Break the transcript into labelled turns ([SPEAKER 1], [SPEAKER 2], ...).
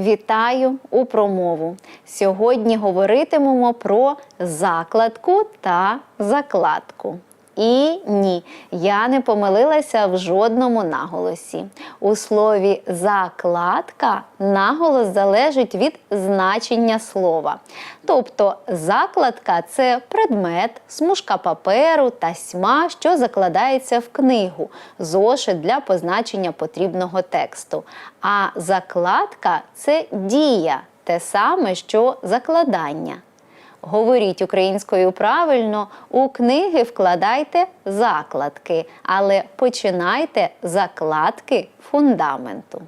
[SPEAKER 1] Вітаю у промову. Сьогодні говоритимемо про закладку та закладку. І ні, я не помилилася в жодному наголосі. У слові закладка наголос залежить від значення слова. Тобто закладка це предмет, смужка паперу, тасьма, що закладається в книгу, зошит для позначення потрібного тексту. А закладка це дія, те саме, що закладання. Говоріть українською правильно, у книги вкладайте закладки, але починайте закладки фундаменту.